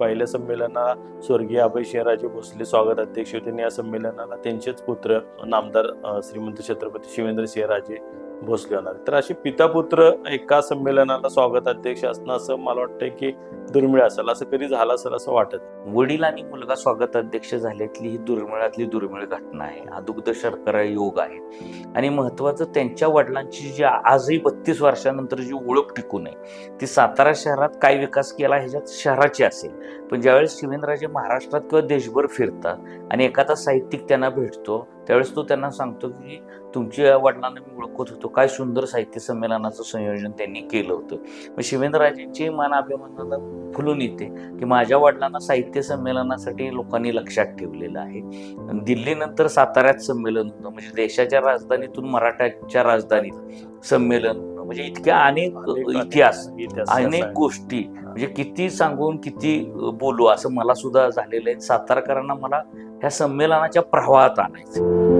पहिल्या संमेलनाला स्वर्गीय अभय शिवराजे भोसले स्वागत अध्यक्ष होते या संमेलनाला त्यांचेच पुत्र नामदार श्रीमंत छत्रपती शिवेंद्र सिंहराजे भोसले होणार. तर असे पितापुत्र एका संमेलनाला स्वागत अध्यक्ष असणं असं मला वाटतं की दुर्मिळ असेल. असं कधी झालं असेल असं वाटत वडील आणि मुलगा स्वागत अध्यक्ष झाल्यातली ही दुर्मिळातली दुर्मिळ घटना आहे. हा दुग्ध शर्करा योग आहे. आणि महत्वाचं त्यांच्या वडिलांची जी आजही बत्तीस वर्षानंतर जी ओळख टिकून आहे ती सातारा शहरात काय विकास केला ह्याच्यात शहराची असेल. पण ज्यावेळेस शिवेंद्रराजे महाराष्ट्रात किंवा देशभर फिरतात आणि एखादा साहित्यिक त्यांना भेटतो त्यावेळेस तो त्यांना सांगतो की तुमच्या वडिलांना मी ओळखत होतो. काय सुंदर साहित्य संमेलनाचं संयोजन त्यांनी केलं होतं. मग शिवेंद्रराजेंची मान अभिमानानं फुलून येते की माझ्या वडिलांना साहित्य संमेलनासाठी लोकांनी लक्षात ठेवलेलं आहे. दिल्लीनंतर साताऱ्यात संमेलन होतं. म्हणजे देशाच्या राजधानीतून मराठाच्या राजधानीत संमेलन म्हणजे इतक्या अनेक इतिहास अनेक. गोष्टी म्हणजे किती सांगून किती बोलू असं मला सुद्धा झालेलं आहे. सातारकरांना मला ह्या संमेलनाच्या प्रवाहात आणायचं